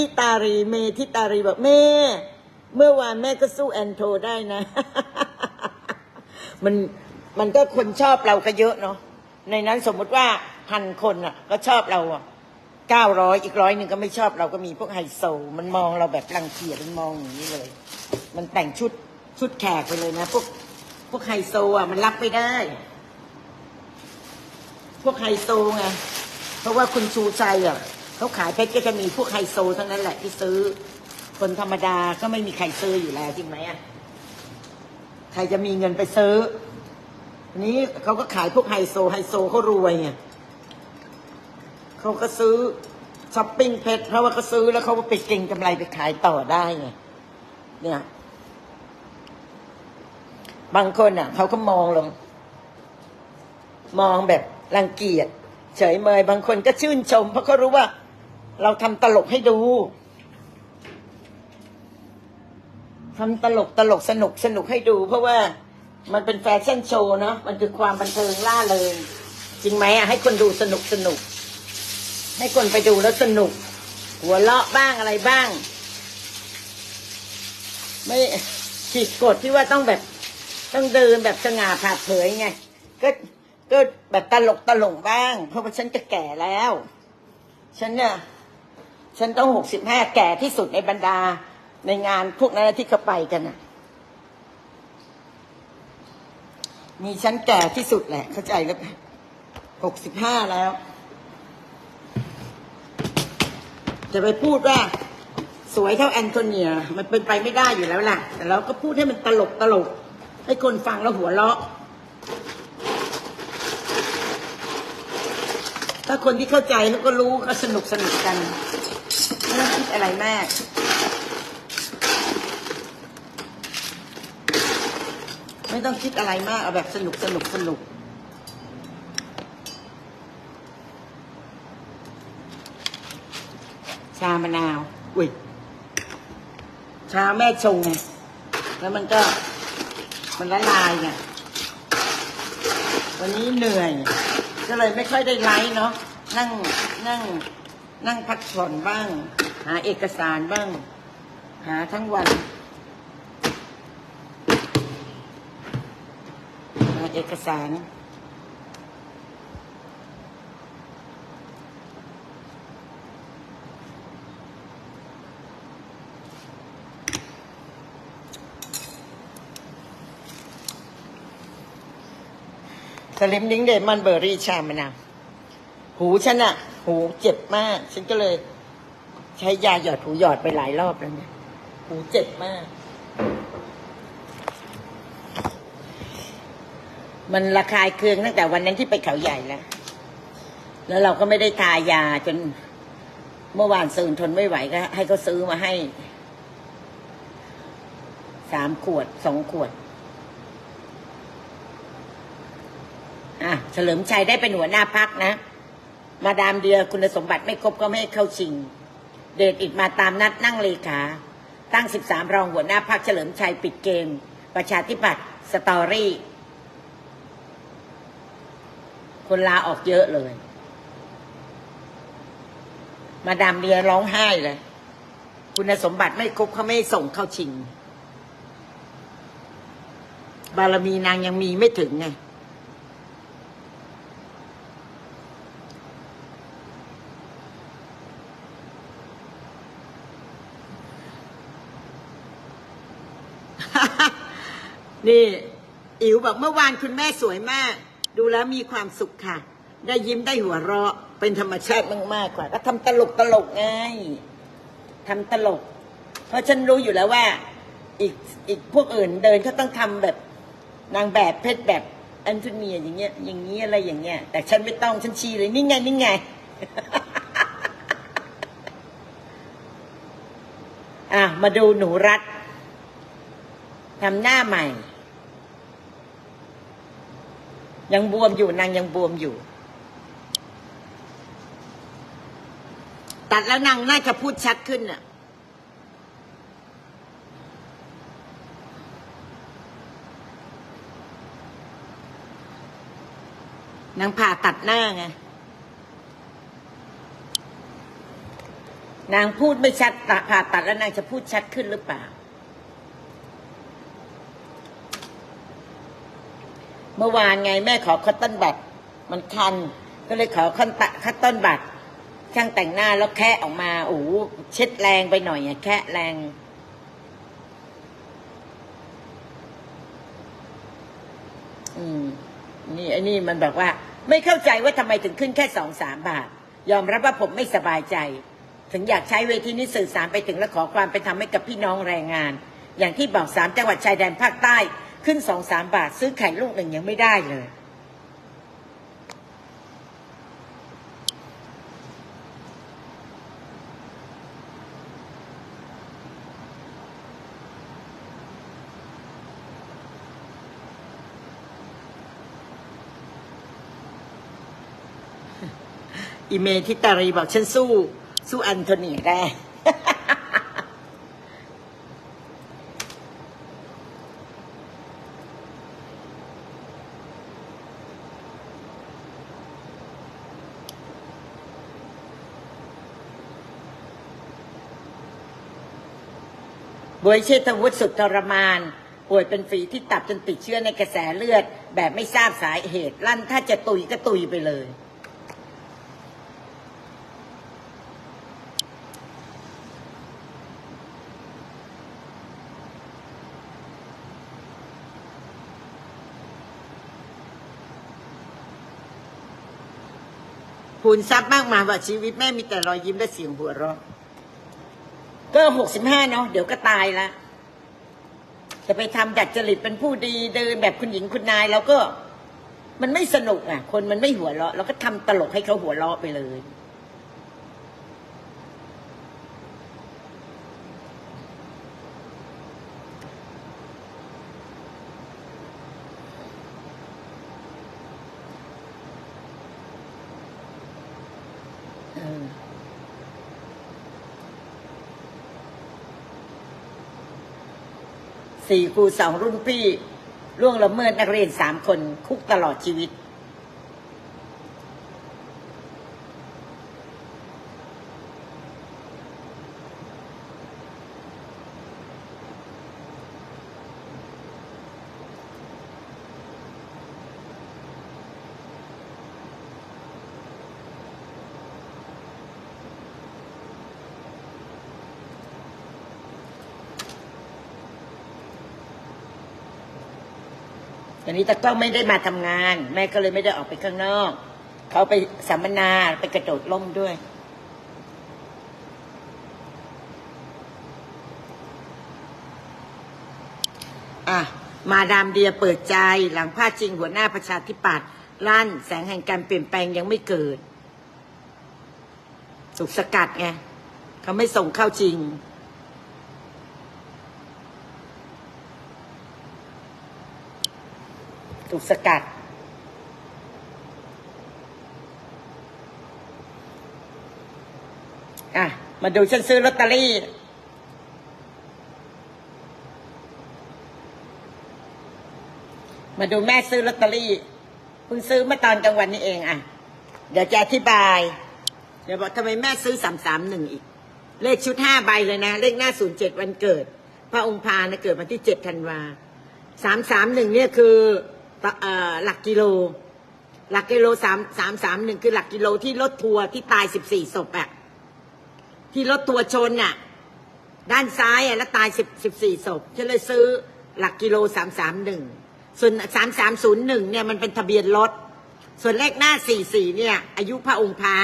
ทิตารี เมทิตารีบอกแม่ เมื่อวานแม่ก็สู้แอนโทได้นะ มันมันก็คนชอบเราก็เยอะเนาะในนั้นสมมุติว่าพันคนอะ ก็ชอบเราอะเก้าร้อยอีกร้อยหนึ่งก็ไม่ชอบเราก็มีพวกไฮโซ มันมองเราแบบรังเกียจมันมองอย่างนี้เลย มันแต่งชุดชุดแขกไปเลยนะ พวกพวกไฮโซอะมันรับไม่ได้ พวกไฮโซไงเพราะว่าคุณชูใจอะ เขาขายเพชรก็จะมีพวกไฮโซทั้งนั้นแหละที่ซื้อ คนธรรมดาก็ไม่มีใครซื้ออยู่แล้วจริงไหมอะใครจะมีเงินไปซื้อนี้เขาก็ขายพวกไฮโซไฮโซเขารวยไงเขาก็ซื้อช้อปปิ้งเพชรเพราะว่าเขาซื้อแล้วเขาก็ไปเก็งกำไรไปขายต่อได้ไงเนี่ย บางคนอะเขาก็มองลง มองแบบรังเกียจเฉยเมยบางคนก็ชื่นชม เพราะเขารู้ว่า เราทำตลกให้ดูทำตลกตลกสนุกสนุกให้ดู เพราะว่ามันเป็นแฟชั่นโชว์เนาะมันคือความบันเทิงล่าเริงจริงไหมอะให้คนดูสนุกสนุก ให้คนไปดูแล้วสนุก หัวเราะบ้างอะไรบ้าง ไม่ผิดกฎที่ว่าต้องแบบต้องเดินแบบสง่าผ่าเผยไง ก็ก็แบบตลกตลกบ้าง เพราะว่าฉันจะแก่แล้ว ฉันเนี่ย ฉันต้องหกสิบห้าแก่ที่สุดในบรรดาในงานพวกนั้นที่เขาไปกันน่ะ มีฉันแก่ที่สุดแหละ เข้าใจแล้วหกสิบห้าแล้ว จะไปพูดว่า สวยเท่าแอนโทเนีย มันเป็นไปไม่ได้อยู่แล้วล่ะ แต่เราก็พูดให้มันตลกตลก ให้คนฟังแล้วหัวเราะ ถ้าคนที่เข้าใจเขาก็รู้ก็สนุกสนุกกัน ไม่ต้องคิดอะไรมากไม่ต้องคิดอะไรมากเอาแบบสนุกสนุกสนุกชามะนาวอุ้ยชาแม่ชงไงแล้วมันก็มันละลายไงวันนี้เหนื่อย ก็เลยไม่ค่อยได้ไลฟ์เนาะนั่งนั่งนั่งพักผ่อนบ้างหาเอกสารบ้าง หาทั้งวัน หาเอกสารสลิมดิ้งเดมอนเบอร์รี่ชามะนาวหูฉันอะหูเจ็บมาก ฉันก็เลย ใช้ยาหยอดหูหยอดไปหลายรอบแล้วเนี่ยหูเจ็บมาก มันระคายเคืองตั้งแต่วันนั้นที่ไปเขาใหญ่แล้ว แล้วเราก็ไม่ได้ทายาจนเมื่อวานซืนทนไม่ไหวก็ให้เขาซื้อมาให้สามขวดสองขวด อะ เฉลิมชัยได้เป็นหัวหน้าพักนะ มาดามเดียคุณสมบัติไม่ครบก็ไม่ให้เข้าชิง เดชอิดมาตามนัดนั่งเลขา ตั้งสิบสามรองหัวหน้าพักเฉลิมชัยปิดเกม ประชาธิปัตย์สตอรี่ คนลาออกเยอะเลย มาดามเดียร้องไห้เลย คุณสมบัติไม่ครบเขาไม่ส่งเข้าชิง บารมีนางยังมีไม่ถึงไง นี่ อิ๋วบอกเมื่อวานคุณแม่สวยมาก ดูแล้วมีความสุขค่ะ ได้ยิ้มได้หัวเราะ เป็นธรรมชาติมากๆกว่า ก็ทำตลกตลกไงทำตลก เพราะฉันรู้อยู่แล้วว่า อีกอีกพวกอื่นเดินเขาต้องทำแบบนางแบบเพชรแบบแอนโทเนียอย่างเงี้ย อย่างเงี้ยอะไรอย่างเงี้ย แต่ฉันไม่ต้องฉันชี้เลยนี่ไงนี่ไงอะมาดูหนูรัด ทำหน้าใหม่ ยังบวมอยู่นางยังบวมอยู่ ตัดแล้วนางน่าจะพูดชัดขึ้นน่ะนางผ่าตัดหน้าไง นางพูดไม่ชัดผ่าตัดแล้วนางจะพูดชัดขึ้นหรือเปล่า เมื่อวานไงแม่ขอคัตเติ้ลบัตรมันคัน ก็เลยขอคันตะคัตเติ้ลบัตรช่างแต่งหน้าแล้วแคะออกมาโอ้เช็ดแรงไปหน่อยอะแคะแรงอืมนี่ไอ้นี่มันแบบว่า ไม่เข้าใจว่าทำไมถึงขึ้นแค่สองสามบาท ยอมรับว่าผมไม่สบายใจ ถึงอยากใช้เวทีนี้สื่อสารไปถึงและขอความเป็นธรรมให้กับพี่น้องแรงงาน อย่างที่บอกสามจังหวัดชายแดนภาคใต้ ขึ้นสองสามบาท ซื้อไข่ลูกหนึ่งยังไม่ได้เลย อีเมทิตารีบอกฉันสู้ สู้อันโทนีได้ บ วยเชษฐวุฒิสุดทรมาน ป่วยเป็นฝีที่ตับจนติดเชื้อในกระแสเลือด แบบไม่ทราบสาเหตุ ลั่นถ้าจะตุยก็ตุยไปเลยพูนทรัพย์มากมายว่าชีวิตแม่มีแต่รอยยิ้มและเสียงหัวเราะ ก็หกสิบห้าเนาะเดี๋ยวก็ตายละจะไปทำดัดจริตเป็นผู้ดีเดินแบบคุณหญิงคุณนายแล้วก็ มันไม่สนุกอะ คนมันไม่หัวเราะเราก็ทำตลกให้เขาหัวเราะไปเลย สี่ครูสองรุ่นพี่ล่วงละเมิดนักเรียนสามคนคุกตลอดชีวิต อนนี้ตะกล้องไม่ได้มาทำงาน แม่ก็เลยไม่ได้ออกไปข้างนอก เขาไปสัมมนาไปกระโดดล่มด้วย อะ มาดามเดียเปิดใจหลังพาดจริงหัวหน้าประชาธิปัตย์ลั่นแสงแห่งการเปลี่ยนแปลงยังไม่เกิด สุกสกัดไง เขาไม่ส่งเข้าจริง ถูกสกัด อะ มาดูฉันซื้อลอตเตอรี่มาดูแม่ซื้อลอตเตอรี่เพิ่งซื้อเมื่อตอนกลางวันนี้เองอะ เดี๋ยวจะอธิบาย เดี๋ยวบอกทำไมแม่ซื้อสามสามหนึ่งอีก เลขชุดห้าใบเลยนะ เลขหน้าศูนย์เจ็ดวันเกิด พระองค์พานะเกิดวันที่เจ็ดธันวาสามสามหนึ่งเนี่ยคือเอ่อ หลักกิโล หลักกิโลสามสามสามหนึ่งคือหลักกิโลที่รถทัวร์ที่ตายสิบสี่ศพอะที่รถทัวร์ชนอะด้านซ้ายอะแล้วตายสิบสิบสี่ศพฉันเลยซื้อหลักกิโลสามสามหนึ่งส่วนสามสามศูนย์หนึ่งเนี่ยมันเป็นทะเบียนรถ ส่วนเลขหน้าสี่สี่เนี่ย อายุพระองค์พา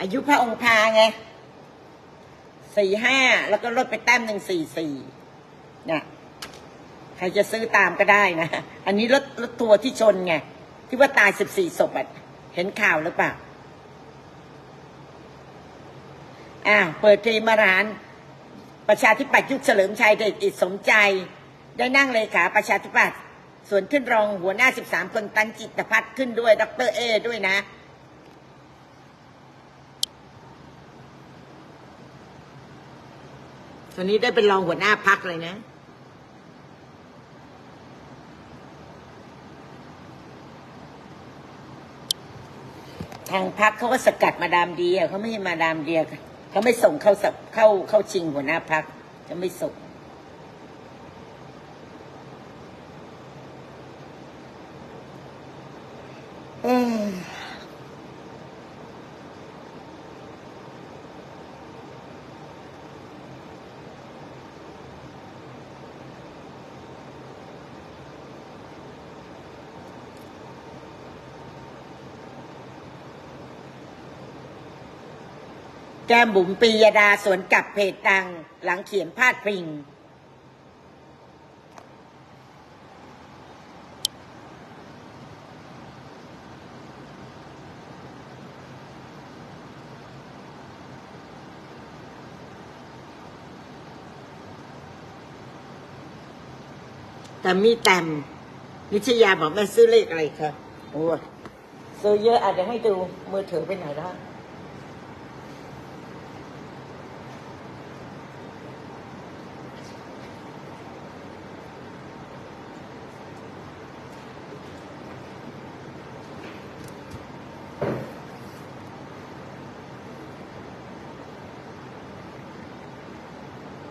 อายุพระองค์พาไงสี่ห้าแล้วก็ลดไปแต้มหนึ่งสี่สี่เนี่ย ใครจะซื้อตามก็ได้นะ อันนี้รถรถทัวร์ที่ชนไง ที่ว่าตายสิบสี่ศพอะเห็นข่าวหรือเปล่าอ่าเปิดเทมาร้าน ประชาธิปัตย์ยุคเฉลิมชัยเดชอิสมใจ ได้นั่งเลขาประชาธิปัตย์ส่วนขึ้นรองหัวหน้าสิบสามคนตันจิตพัฒน์ขึ้นด้วย ดรเอ ด้วยนะ ตอนนี้ได้เป็นรองหัวหน้าพักเลยนะ ทางพักเขาก็สกัดมาดามเดียเขาไม่ให้มาดามเดียเขาไม่ส่งเข้าสับเข้าเข้าชิงหัวหน้าพักจะไม่ส่ง แก้มบุ๋มปียดาสวนกลับเพจดัง หลังเขียนพาดพิง แต่มีแต้มนิชยาบอกแม่ซื้อเลขอะไรคะโอ้ยซื้อเยอะอาจจะให้ดูมือถือไปไหนแล้ว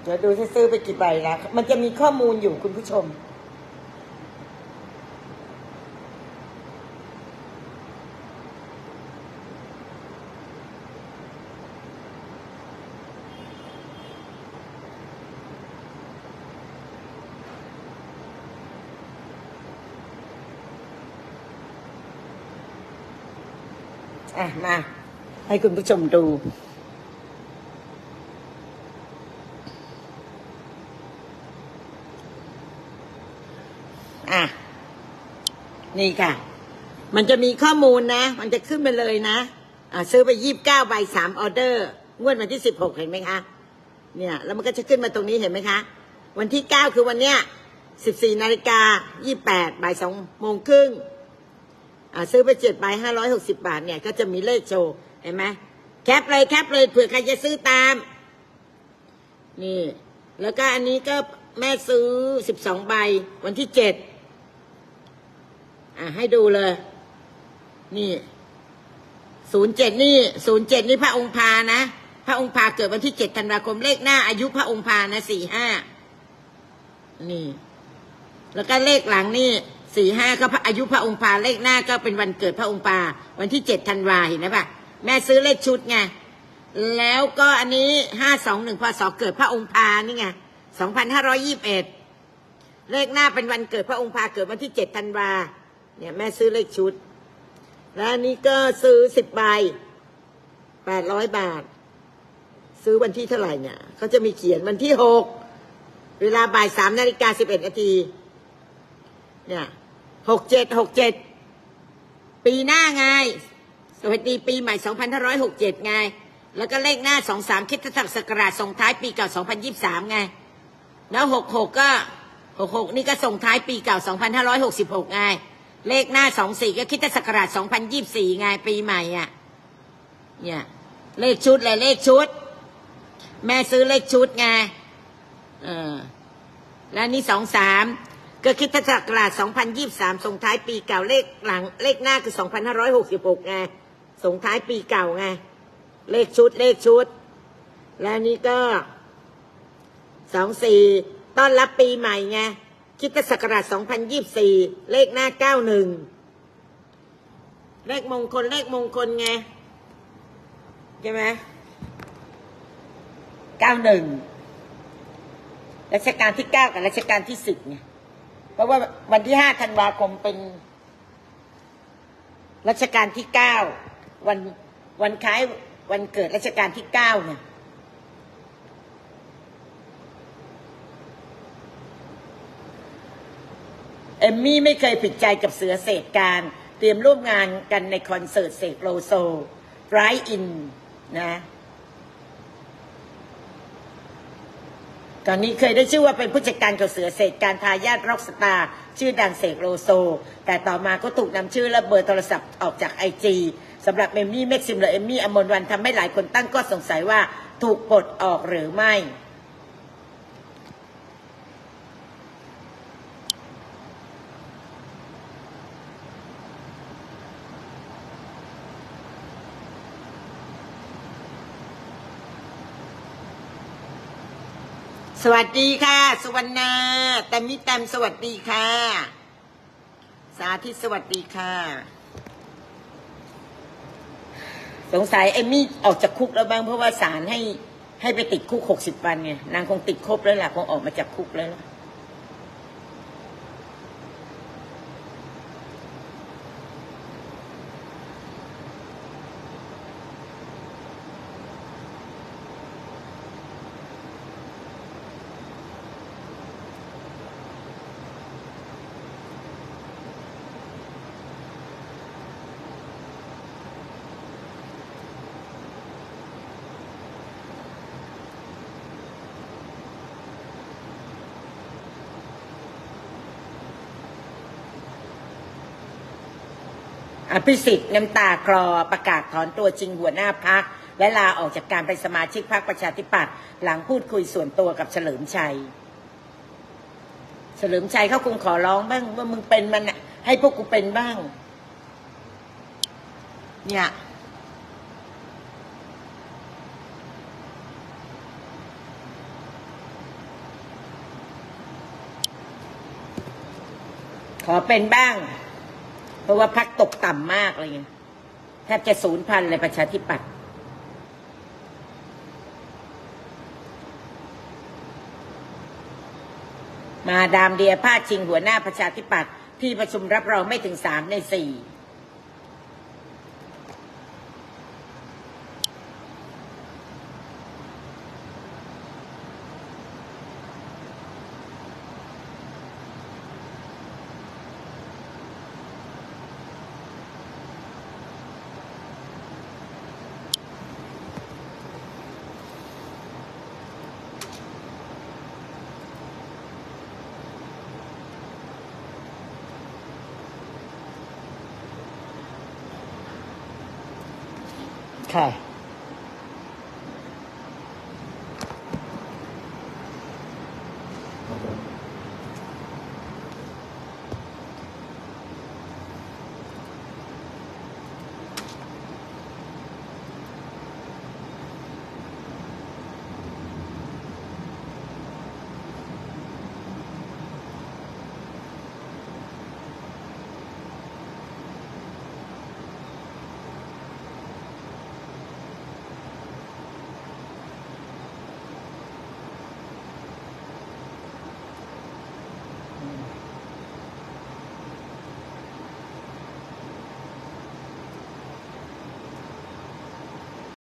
เดี๋ยวดูซิซื้อไปกี่ใบแล้วมันจะมีข้อมูลอยู่คุณผู้ชม อะ มา ให้คุณผู้ชมดู อะ นี่ค่ะ มันจะมีข้อมูลนะ มันจะขึ้นไปเลยนะอ่าซื้อไปยี่บเก้าใบสามออเดอร์งวดวันที่สิบหกเห็นไหมคะเนี่ยแล้วมันก็จะขึ้นมาตรงนี้เห็นไหมคะ วันที่เก้าคือวันเนี้ยสิบสี่นาฬิกายี่แปดบ่ายสองโมงครึ่งอ่าซื้อไปเจ็ดใบห้าร้อยหกสิบาทเนี่ยก็จะมีเลขโชว์เห็นไหมแคปเลยแคปเลยเผื่อใครจะซื้อตาม นี่ แล้วก็อันนี้ก็แม่ซื้อสิบสองใบวันที่เจ็ด อะให้ดูเลย นี่ศูนย์เจ็ดนี่ศูนย์เจ็ดนี่พระองค์พานะ พระองค์พาเกิดวันที่เจ็ดธันวาคมเลขหน้า อายุพระองค์พานะสี่ห้านี่ แล้วก็เลขหลังนี่สี่ห้าก็อายุพระองค์พาเลขหน้าก็เป็นวันเกิดพระองค์พาวันที่เจ็ดธันวาเห็นไหมปะแม่ซื้อเลขชุดไงแล้วก็อันนี้ห้าสองหนึ่งพศเกิดพระองค์พานี่ไงสองพันห้าร้อยี่บเอ็ดเลขหน้าเป็นวันเกิดพระองค์พาเกิดวันที่เจ็ดธันวา เนี่ยแม่ซื้อเลขชุด แล้วนี้ก็ซื้อสิบใบแปดร้อยบาท ซื้อวันที่เท่าไหร่เนี่ยเขาจะมีเขียนวันที่หกเวลาบ่ายสามนาฬิกาสิบเอ็ดนาทีเนี่ยหกเจ็ดหกเจ็ดปีหน้าไง สวัสดีปีใหม่สองพันห้าร้อยหกเจ็ดไง แล้วก็เลขหน้าสองสามคิดศักราชส่งท้ายปีเก่าสองพันยี่สามไง แล้วหกหกก็หกหกนี่ก็ส่งท้ายปีเก่าสองพันห้าร้อยหกสิบหกไง เลขหน้าสองสี่ก็คิดศักราชสองพันยี่สี่ไงปีใหม่อะ เนี่ย เลขชุดเลยเลขชุด แม่ซื้อเลขชุดไงเออแล้วนี่สองสามก็คิดศักราช2023ส่งท้ายปีเก่าเลขหลัง เลขหน้าคือ2566ไงส่งท้ายปีเก่าไงเลขชุดเลขชุด แล้วนี่ก็สองสี่ต้อนรับปีใหม่ไง คิดศักราช 2024 เลขหน้า 91 เลขมงคล เลขมงคลไง ใช่ไหม91 รัชกาลที่เก้ากับรัชกาลที่สิบไงเพราะว่าวันที่ห้าธันวาคมเป็น รัชกาลที่เก้าวันวันคล้ายวันเกิดรัชกาลที่เก้าเนี่ย อมมี่ไม่เคยผิดใจกับเสือเศษการเตรียมร่วมงานกันในคอนเสิร์ตเสกโลโซไรอินนะตอนนี้เคยได้ชื่อว่าเป็นผู้จัดการกับเสือเศษการทายาทร็อกสตาร์ชื่อดังเสกโลโซ แต่ต่อมาก็ถูกนำชื่อและเบอร์โทรศัพท์ออกจากไอจีสำหรับเอมมี่แม็กซิมและเอมมี่อมรวันทำให้หลายคนตั้งข้อสงสัยว่าถูกปลดออกหรือไม่ สวัสดีค่ะ สุวรรณาแตมมิแตมสวัสดีค่ะ สาธิตสวัสดีค่ะ สงสัยเอมมี่ออกจากคุกแล้วบ้างเพราะว่าศาลให้ให้ไปติดคุกหกสิบวันไงนางคงติดครบแล้วล่ะคงออกมาจากคุกแล้วล่ะ อภิสิทธิ์น้ำตาคลอประกาศถอนตัวจริงหัวหน้าพัก และลาออกจากการเป็นสมาชิกพรรคประชาธิปัตย์หลังพูดคุยส่วนตัวกับเฉลิมชัย เฉลิมชัยเขาคงขอร้องบ้างว่ามึงเป็นมันให้พวกกูเป็นบ้าง เนี่ยขอเป็นบ้าง เพราะว่าพักตกต่ำมากเลยแทบจะศูนย์พันเลยประชาธิปัตย์มาดามเดียพาดชิงหัวหน้าประชาธิปัตย์ที่ประชุมรับรองไม่ถึงสามในสี่ ค่ะ